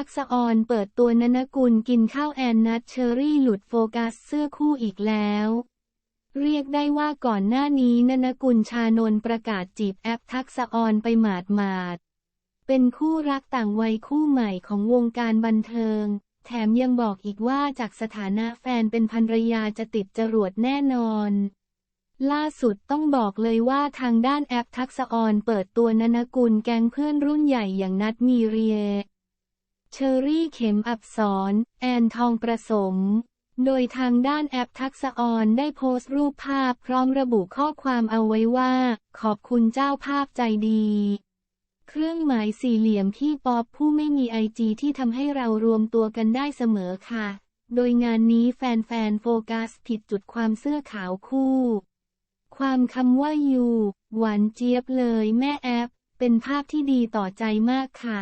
ทักษออนเปิดตัวนนกุลกินข้าวแอนนัทเชอรี่หลุดโฟกัสเสื้อคู่อีกแล้ว เรียกได้ว่าก่อนหน้านี้นนกุลชานนประกาศจีบแอปทักษออนไปหมาดหมาดๆเป็นคู่รักต่างวัยคู่ใหม่ของวงการบันเทิง แถมยังบอกอีกว่าจากสถานะแฟนเป็นภรรยาจะติดจรวดแน่นอน ล่าสุดต้องบอกเลยว่าทางด้านแอปทักษออนเปิดตัวนนกุลแก๊งเพื่อนรุ่นใหญ่อย่างนัดมีเรีย เชอรี่เข็มอับสรแอนทองประสม โดยทางด้านแอปทักษออนได้โพสต์รูปภาพพร้อมระบุข้อความเอาไว้ว่า ขอบคุณเจ้าภาพใจดี เครื่องหมายสี่เหลี่ยมที่ป๊อปผู้ไม่มีไอจีที่ทำให้เรารวมตัวกันได้เสมอค่ะ โดยงานนี้แฟนๆโฟกัสผิดจุดความเสื้อขาวคู่ ความคำว่ายูหวานเจี๊ยบเลยแม่แอปเป็นภาพที่ดีต่อใจมากค่ะ